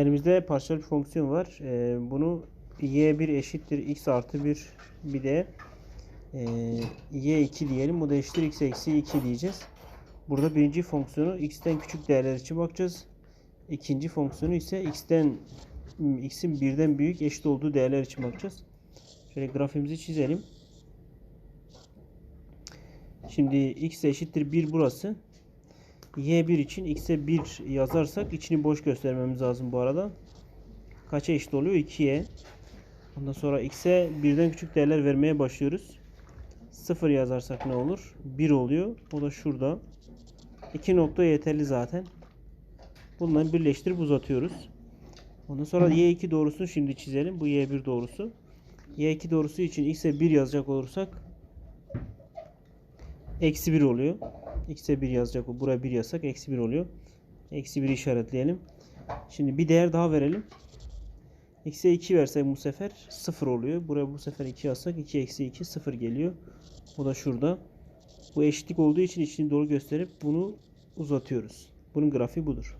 Elimizde parçalı bir fonksiyon var. Ee, bunu y1 eşittir x artı 1 bir de e, y2 diyelim. Bu da eşittir x eksi 2 diyeceğiz. Burada birinci fonksiyonu x'ten küçük değerler için bakacağız. İkinci fonksiyonu ise x'ten x'in birden büyük eşit olduğu değerler için bakacağız. Şöyle grafiğimizi çizelim. Şimdi x eşittir 1 burası. Y1 için x'e 1 yazarsak içini boş göstermemiz lazım bu arada. Kaça eşit oluyor? 2'ye. Ondan sonra x'e birden küçük değerler vermeye başlıyoruz. 0 yazarsak ne olur? 1 oluyor. O da şurada. 2 nokta yeterli zaten. Bunları birleştirip uzatıyoruz. Ondan sonra y2 doğrusunu şimdi çizelim. Bu y1 doğrusu. y2 doğrusu için x'e 1 yazacak olursak eksi 1 oluyor. X'e 1 yazacak. Buraya 1 yazsak eksi 1 oluyor. Eksi 1'i işaretleyelim. Şimdi bir değer daha verelim. x'e 2 versek bu sefer 0 oluyor. Buraya bu sefer 2 yazsak 2 eksi 2 0 geliyor. O da şurada. Bu eşitlik olduğu için içini dolu gösterip bunu uzatıyoruz. Bunun grafiği budur.